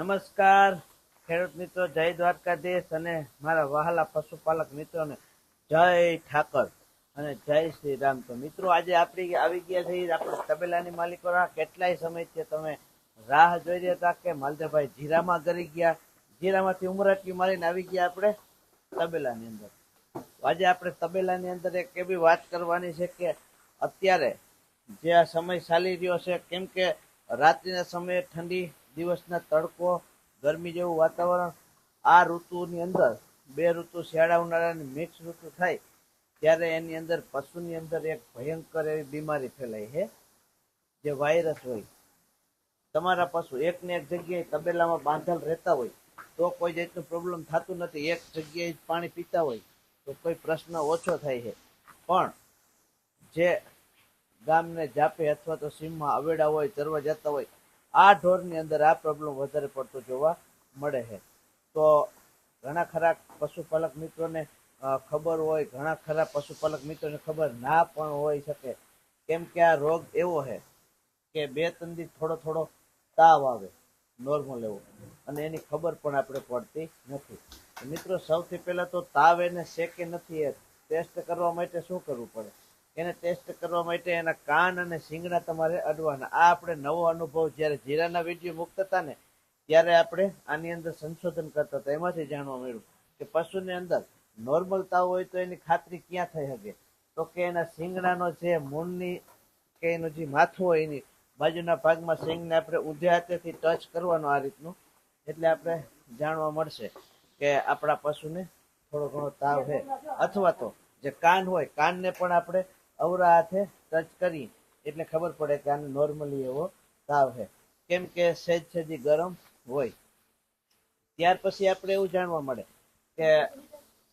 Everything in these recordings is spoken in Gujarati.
નમસ્કાર, ખેડૂત મિત્રો, જય દ્વારકાધીશ અને મારા વહાલા પશુપાલક મિત્રોને જય ઠાકર અને જય શ્રી રામ તો મિત્રો, આજે આપણી આવી ગયા છે આપણે તબેલાની માલિકોના કેટલાય સમયથી તમે રાહ જોઈ રહ્યા હતા કે માલદેવભાઈ જીરામાં કરી ગયા. જીરામાંથી ઉમરાટકી મારીને આવી ગયા આપણે તબેલાની અંદર. આજે આપણે તબેલાની અંદર એક એવી વાત કરવાની છે કે અત્યારે જે આ સમય ચાલી રહ્યો છે, કેમ કે રાત્રિના સમયે ઠંડી દિવસના તડકો, ગરમી જેવું વાતાવરણ, આ ઋતુની અંદર, બે ઋતુ શિયાળા ઉનાળાની મિક્સ ઋતુ થાય, ત્યારે એની અંદર પશુની અંદર એક ભયંકર એવી બીમારી ફેલાય છે, જે વાયરસ હોય. તમારા પશુ એકને એક જગ્યાએ તબેલામાં બાંધેલ રહેતા હોય, તો કોઈ જાતનું પ્રોબ્લેમ થતું નથી, એક જગ્યાએ પાણી પીતા હોય, તો કોઈ પ્રશ્ન ઓછો થાય છે. પણ, જે ગામને જાપે અથવા તો સીમમાં અવેડા હોય, ચરવા જતા હોય આ ઢોરની અંદર આ પ્રોબ્લેમ વધારે પડતો જોવા મળે છે. તો ઘણા ખરા પશુપાલક મિત્રોને ખબર હોય, ઘણા ખરા પશુપાલક મિત્રોને ખબર ના પણ હોઈ શકે. કેમ કે આ રોગ એવો છે કે બે ત્રણ દિવસ થોડો થોડો તાવ આવે નોર્મલ એવો. અને એની ખબર પણ આપણે પડતી નથી. મિત્રો, સૌથી પહેલાં તો તાવ એને શેકે નથી એ. ટેસ્ટ કરવા માટે શું કરવું પડે? એને ટેસ્ટ કરવા માટે એના કાન અને શીંગડા તમારે અડવાના. આ આપણે નવો અનુભવ જ્યારે જીરાના વીડિયો મુક્ત હતા ને, ત્યારે આપણે આની અંદર સંશોધન કરતા હતા. એમાંથી જાણવા મળ્યું કે પશુની અંદર નોર્મલ તાવ હોય તો એની ખાતરી ક્યાં થઈ શકે? તો કે એના શીંગડાનો જે મૂળની કે એનું જે માથું હોય એની બાજુના ભાગમાં શીંગને આપણે ઊંધે હાથેથી ટચ કરવાનું આ રીતનું. એટલે આપણે જાણવા મળશે કે આપણા પશુને થોડો ઘણો તાવ છે. અથવા તો જે કાન હોય, કાનને પણ આપણે અવરા હાથે ટચ કરી. એટલે ખબર પડે કે આને નોર્મલી એવો તાવ છે. કેમ કે સહેજ સહેજી ગરમ હોય. ત્યાર પછી આપણે એવું જાણવા મળે કે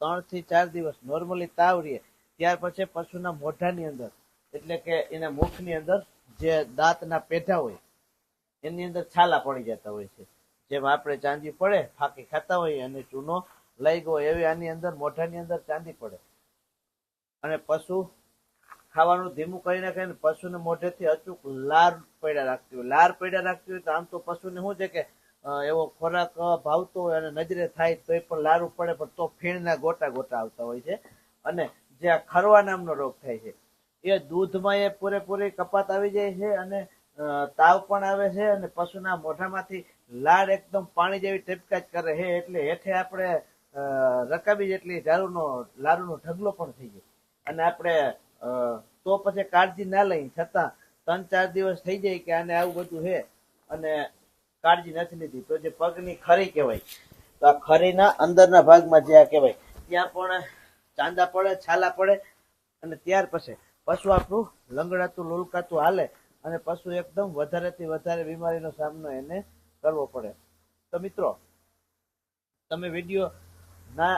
ત્રણથી ચાર દિવસ નોર્મલી તાવ રહે. ત્યાર પછી પશુના મોઢાની અંદર, એટલે કે એના મુખની અંદર જે દાંતના પેઢા હોય, એની અંદર છાલા પડી જતા હોય છે. જેમ આપણે ચાંદી પડે, ફાંકી ખાતા હોઈએ અને ચૂનો લઈ ગયો એવી આની અંદર, મોઢાની અંદર ચાંદી પડે. અને પશુ ખાવાનું ધીમું કરી નાખે ને પશુને મોઢેથી અચૂક લાર પડ્યા રાખતી હોય. લાર પડ્યા રાખતી હોય તો આમ તો પશુને શું છે કે એવો ખોરાક ભાવતો હોય અને નજરે થાય તો એ પણ લારું પડે, પણ તો ફીણના ગોટા ગોટા આવતા હોય છે. અને જે આ ખરવા નામનો રોગ થાય છે, એ દૂધમાં એ પૂરેપૂરી કપાત આવી જાય છે અને તાવ પણ આવે છે અને પશુના મોઢામાંથી લાળ એકદમ પાણી જેવી ટેપકાજ કરે છે એટલે હેઠે આપણે રકાબી જેટલી દારૂનો લારૂનો ઢગલો પણ થઈ જાય અને આપણે તો પછી કાળજી ના લઈ. છતાં ત્રણ ચાર દિવસ થઈ જાય કે આને આવું બધું છે અને કાળજી નથી લીધી. તો જે પગની ખરી કહેવાય. તો આ ખરીના અંદરના ભાગમાં જે આ કહેવાય, ત્યાં પણ ચાંદા પડે, છાલા પડે, અને ત્યાર પછી પશુ આપણું લંગડાતું, લુલકાતું હાલે, અને પશુ એકદમ વધારેથી વધારે બીમારીનો સામનો એને કરવો પડે. તો મિત્રો, તમે વીડિયો ના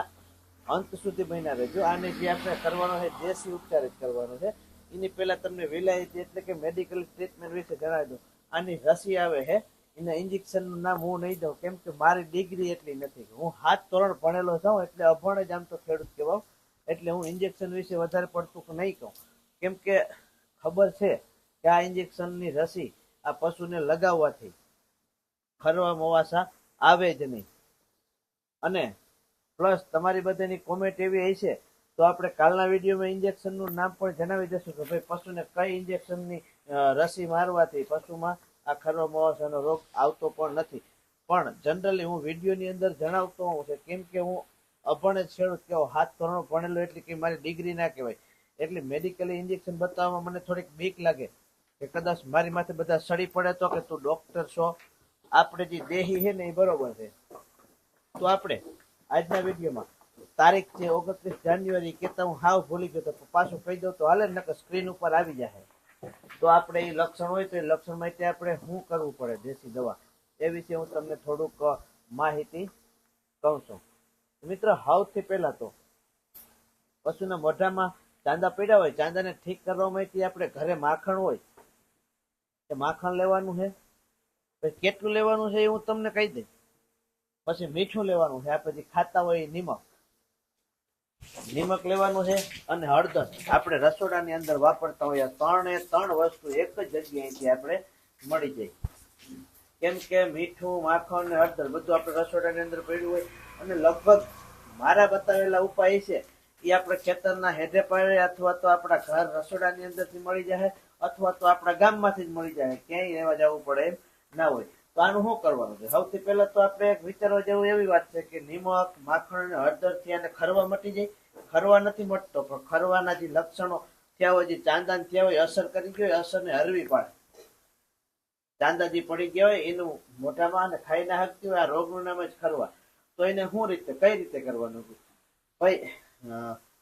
અંત સુધી બન્યા રહેજો આને જે આપણે કરવાનો છે, દેશી ઉપચાર જ કરવાનો છે, એની પહેલાં તમને વિલાયતી એટલે કે મેડિકલ ટ્રીટમેન્ટ વિશે જણાવી દઉં. આની રસી આવે છે, એના ઇન્જેક્શનનું નામ હું નહીં દઉં, કેમ કે મારી ડિગ્રી એટલી નથી. હું હાથ ધોરણ ભણેલો જાઉં એટલે અભણ જ આમ તો ખેડૂત કહેવાઉં. એટલે હું ઇન્જેક્શન વિશે વધારે પડતું નહીં કહું. કેમ કે ખબર છે કે આ ઇન્જેક્શનની રસી આ પશુને લગાવવાથી ખરવા મોવાસા આવે જ નહીં. અને પ્લસ તમારી બધાની કોમેન્ટ એવી હશે તો આપણે કાલના વિડીયોમાં ઇન્જેક્શનનું નામ પણ જણાવી દઈશું કે ભાઈ પશુને કઈ ઇન્જેક્શનની રસી મારવાથી પશુમાં આ ખરો મોવાસાનો રોગ આવતો પણ નથી. પણ જનરલી હું વિડીયોની અંદર જણાવતો હોઉં છું, કેમ કે હું અભણ ખેડૂત કેવો હાથ ધોરણો ભણેલો એટલે કે મારી ડિગ્રી ના કહેવાય. એટલે મેડિકલી ઇન્જેક્શન બતાવવામાં મને થોડીક બીક લાગે કે કદાચ મારી માથે બધા સડી પડે તો કે તું ડોક્ટર છો. આપણે જે દેહી છે ને એ બરોબર છે. તો આપણે આજના વિડીયોમાં. તારીખ છે ઓગણત્રીસ જાન્યુઆરી. કેતા હું હાવ ભૂલી ગયો તો પાછું કહી દઉં તો હાલે નકર સ્ક્રીન ઉપર આવી જાય તો આપણે એ લક્ષણ હોય તો એ લક્ષણ માટે આપણે શું કરવું પડે દેશી દવા? એ વિશે હું તમને થોડુંક માહિતી કહું છું. મિત્ર, હાવથી પહેલા તો પશુના મોઢામાં ચાંદા પડ્યા હોય, ચાંદાને ઠીક કરવા માટે આપણે ઘરે માખણ હોય. એ માખણ લેવાનું છે કેટલું લેવાનું છે એ હું તમને કહી દઈશ. પછી મીઠું લેવાનું છે. આપણે પછી ખાતા હોય એ નિમક. નિમક લેવાનું છે અને હળદર. આપણે રસોડાની અંદર વાપરતા હોય ત્રણે ત્રણ વસ્તુ એક જ જગ્યાએથી આપણે મળી જાય. કેમ કે મીઠું, માખણ ને હળદર બધું આપણે રસોડાની અંદર પડ્યું હોય. અને લગભગ મારા બતાવેલા ઉપાય છે, એ આપણે ખેતરના હેઠે પાડે અથવા તો આપણા ઘર રસોડાની અંદરથી મળી જાય, અથવા તો આપણા ગામમાંથી જ મળી જાય. ક્યાંય રહેવા જવું પડે એમ ના હોય. તો આનું શું કરવાનું છે? સૌથી પહેલા તો આપણે વિચારવા જેવું એવી વાત છે કે નિમક, માખણ અને હળદરથી આને ખરવા મટી જાય. ખરવા નથી મટતો, પણ ખરવાના જે લક્ષણો થયા હોય, જે ચાંદા થયા હોય અસર કરી ગયો હોય અસરને હરવી પાડે. ચાંદાજી પડી ગયા હોય, એનું મોઢામાં અને ખાઈ ના હકતી હોય, આ રોગનું નામ જ ખરવા. તો એને શું રીતે, કઈ રીતે કરવાનું? ભાઈ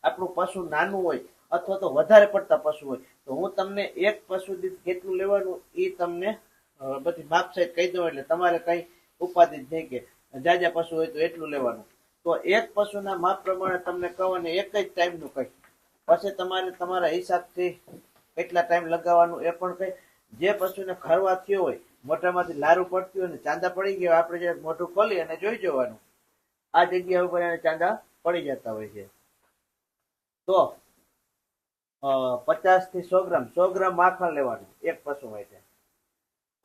આપણું પશુ નાનું હોય અથવા તો વધારે પડતા પશુ હોય, તો હું તમને એક પશુ દીઠ કેટલું લેવાનું એ તમને બધી માપ સહિત કહી દો એટલે તમારે કઈ ઉપાધિ જ નહીં કે જાજા પશુ હોય તો એટલું લેવાનું. તો એક પશુના માપ પ્રમાણે તમને કહો અને એક જ ટાઈમનું કહી. પછી તમારે તમારા હિસાબથી કેટલા ટાઈમ લગાવવાનું એ પણ કહી. જે પશુને ખરવા થયો હોય મોઢામાંથી લારું પડતી હોય ને ચાંદા પડી ગયા હોય, આપણે જે મોઢું ખોલી અને જોઈ જવાનું. આ જગ્યા ઉપર એને ચાંદા પડી જતા હોય છે. તો પચાસથી સો ગ્રામ સો ગ્રામ માખણ લેવાનું એક પશુ માટે.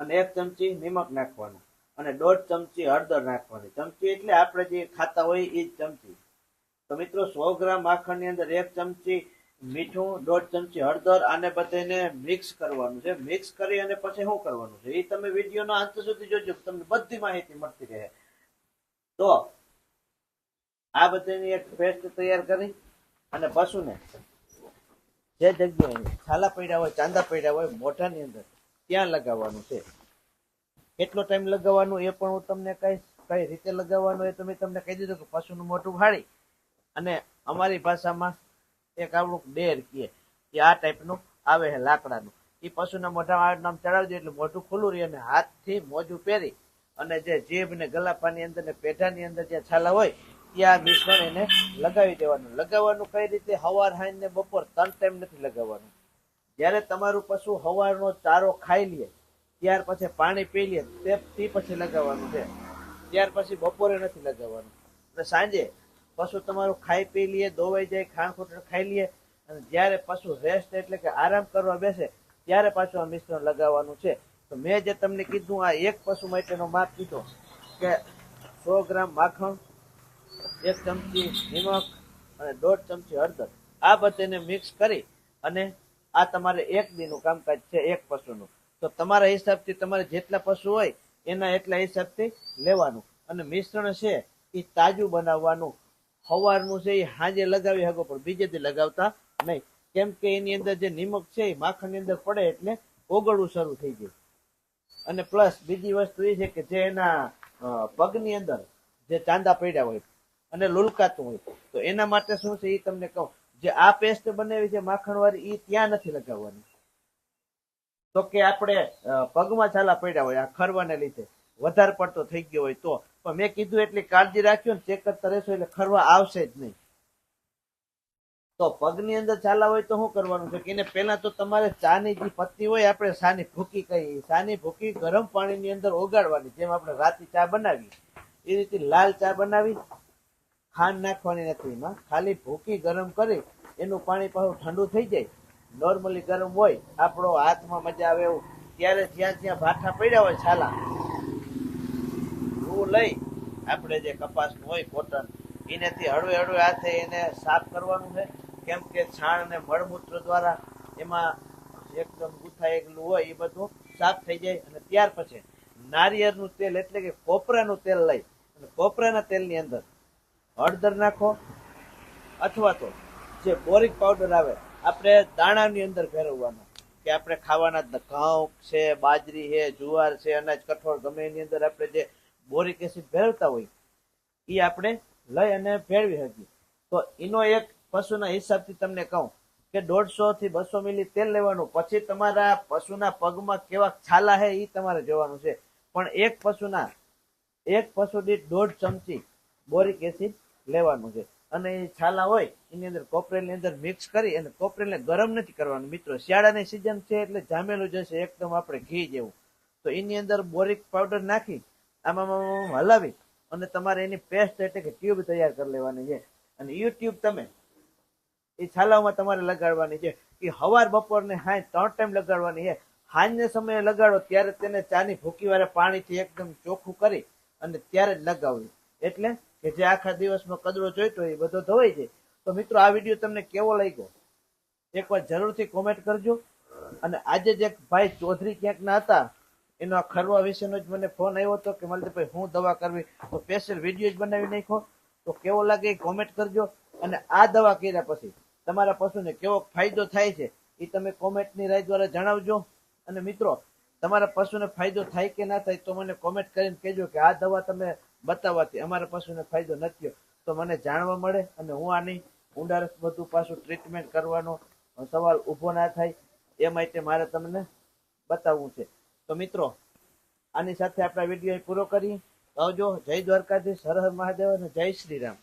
અને એક ચમચી નિમક નાખવાનું અને દોઢ ચમચી હળદર નાખવાની. ચમચી એટલે આપણે જે ખાતા હોય એ જ ચમચી. તો મિત્રો, સો ગ્રામ માખણની અંદર એક ચમચી મીઠું, દોઢ ચમચી હળદર આને બધાને મિક્સ કરવાનું છે. મિક્સ કરી અને પછી શું કરવાનું છે? એ તમે વિડીયોનો અંત સુધી જોજો, તમને બધી માહિતી મળતી રહે. તો આ બધાની એક પેસ્ટ તૈયાર કરી અને પશુને જે જગ્યાએ છાલા પડ્યા હોય, ચાંદા પડ્યા હોય, મોઢાની અંદર ત્યાં લગાવવાનું છે? કેટલો ટાઈમ લગાવવાનું એ પણ હું તમને કહીશ કઈ રીતે લગાવવાનું એ તમે તમને કહી દીધું કે પશુનું મોઢું ફાડી અને અમારી ભાષામાં એક આવડું ડેર કીએ કે આ ટાઈપનું આવે છે લાકડાનું. એ પશુના મોઢામાં નામ ચડાવજો એટલે મોઢું ખુલ્લું રહે અને હાથથી મોજું પહેરી અને જે જીભ ને ગલાપાની અંદર ને પેઢાની અંદર જે છાલા હોય, ત્યાં મિશ્રણ એને લગાવી દેવાનું. લગાવવાનું કઈ રીતે? હવાર હાઈ ને બપોર ત્રણ ટાઈમ નથી લગાવવાનું. જ્યારે તમારું પશુ હવારનો ચારો ખાઈ લે, ત્યાર પછી પાણી પી લે તે તે પછી લગાવવાનું છે. ત્યાર પછી બપોરે નથી લગાવવાનું. અને સાંજે પશુ તમારું ખાઈ પી લે દોવાઈ જાય ખાણ ખોટણ ખાઈ લે, અને જ્યારે પશુ રેસ્ટ એટલે કે આરામ કરવા બેસે, ત્યારે પાછું આ મિશ્રણ લગાવવાનું છે. તો મેં જે તમને કીધું, આ એક પશુ માટેનો માપ કીધો કે સો ગ્રામ માખણ, એક ચમચી નિમક અને દોઢ ચમચી હળદર. આ બધાને મિક્સ કરી અને આ તમારે એક દીનું કામકાજ છે, એક પશુનું. તો તમારા હિસાબથી તમારે જેટલા પશુ હોય, એના એટલા હિસાબથી લેવાનું. અને મિશ્રણ છે એ તાજું બનાવવાનું. સવારનું છે એ સાંજે લગાવી શકો, પણ બીજે દી લગાવતા નહીં. કેમ કે એની અંદર જે નિમક છે એ માખણની અંદર પડે એટલે ઓગળવું શરૂ થઈ જાય અને પ્લસ બીજી વસ્તુ એ છે કે જે એના પગની અંદર જે ચાંદા પડ્યા હોય અને લુલકાતું હોય, તો એના માટે શું છે એ તમને કહું. જે આ પેસ્ટ બનાવી છે માખણ વાળી એ ત્યાં નથી લગાવવાની. તો કે આપણે પગમાં છાલા પડ્યા હોય, આ ખરવાને લીધે. વધારે પડતો થઈ ગયો હોય તો. પણ મેં કીધું એટલી કાળજી રાખ્યો ને ચેક કરતા રહેશો એટલે ખરવા આવશે જ નહીં. તો પગની અંદર ચાલા હોય તો શું કરવાનું છે? કે એને પહેલા તો તમારે ચાની જે પત્તી હોય, આપણે સાની ભૂકી કહીએ. સાની ભૂકી ગરમ પાણીની અંદર ઓગાળવાની, જેમ આપણે રાતી ચા બનાવી એ રીતે લાલ ચા બનાવી. ખાંડ નાખવાની નથી એમાં. ખાલી ભૂકી ગરમ કરી એનું પાણી પાછું ઠંડુ થઈ જાય નોર્મલી ગરમ હોય, આપણો હાથમાં મજા આવે એવું. ત્યારે જ્યાં જ્યાં ભાઠા પડ્યા હોય છાલા રૂ લઈ આપણે જે કપાસનું હોય કોટન, એનેથી હળવે હળવે હાથે એને સાફ કરવાનું છે. કેમ કે છાણ અને મળમૂત્ર દ્વારા એમાં એકદમ ગુથાયેલું હોય એ બધું સાફ થઈ જાય. અને ત્યાર પછી નારિયેળનું તેલ એટલે કે કોપરાનું તેલ લઈ. અને કોપરાના તેલની અંદર હળદર નાખો, અથવા તો જે બોરિક પાવડર આવે, આપણે દાણાની અંદર ફેરવવાનો કે આપણે ખાવાના ઘઉં છે, બાજરી છે, જુવાર છે, અનાજ, કઠોળ ગમે એની અંદર આપણે જે બોરિક એસિડ ફેરવતા હોય એ આપણે લઈ અને ભેળવી શકીએ. તો એનો એક પશુના હિસાબથી તમને કહું કે દોઢસો થી બસો મિલી તેલ લેવાનું, પછી તમારા પશુના પગમાં કેવા છાલા છે એ તમારે જોવાનું છે. પણ એક પશુના, એક પશુ દીઠ દોઢ ચમચી બોરિક એસિડ લેવાનું છે. અને છાલા હોય, એની અંદર કોપરેલની અંદર મિક્સ કરી અને કોપરેલને ગરમ નથી કરવાનું. મિત્રો, શિયાળાની સિઝન છે એટલે જામેલું જશે એકદમ આપણે ઘી જેવું. તો એની અંદર બોરિક પાવડર નાખી, આમાં હલાવી અને તમારે એની પેસ્ટ એટલે કે ટ્યુબ તૈયાર કરી લેવાની છે. અને એ ટ્યુબ તમે એ છાલાઓમાં તમારે લગાડવાની છે. એ હવાર બપોર ને હાય ત્રણ ટાઈમ લગાડવાની છે. હાંજને સમયે લગાડો, ત્યારે તેને ચાની ભૂકી વાળા પાણીથી એકદમ ચોખ્ખું કરી અને ત્યારે જ લગાવવી એટલે કે જે આખા દિવસનો કચરો જોઈતો એ બધો ધોવાઈ જાય. તો મિત્રો, આ વીડિયો તમને કેવો લાગ્યો? એકવાર જરૂરથી કોમેન્ટ કરજો. અને આજે જે ભાઈ ચૌધરી ક્યાંક ના હતા, એનો આ ખરવા વિશેનો જ મને ફોન આવ્યો હતો કે મલદીભાઈ હું દવા કરવી? તો સ્પેશિયલ વીડિયો જ બનાવી નાખો તો કેવો લાગે એ કોમેન્ટ કરજો. અને આ દવા કર્યા પછી તમારા પશુને કેવો ફાયદો થાય છે એ તમે કોમેન્ટની રાય દ્વારા જણાવજો. અને મિત્રો, તમારા પશુને ફાયદો થાય કે ના થાય તો મને કોમેન્ટ કરીને કહેજો કે આ દવા તમે બતાવવાથી અમારા પશુને ફાયદો નથી થયો. તો મને જાણવા મળે અને હું આની ઊંડારસ બધું પાછું ટ્રીટમેન્ટ કરવાનો સવાલ ઊભો ના થાય, એ માટે મારે તમને બતાવવું છે. તો મિત્રો, આની સાથે આપણા વીડિયો પૂરો કરી. આવજો. જય દ્વારકાધીશ. હર હર મહાદેવ અને જય શ્રી રામ.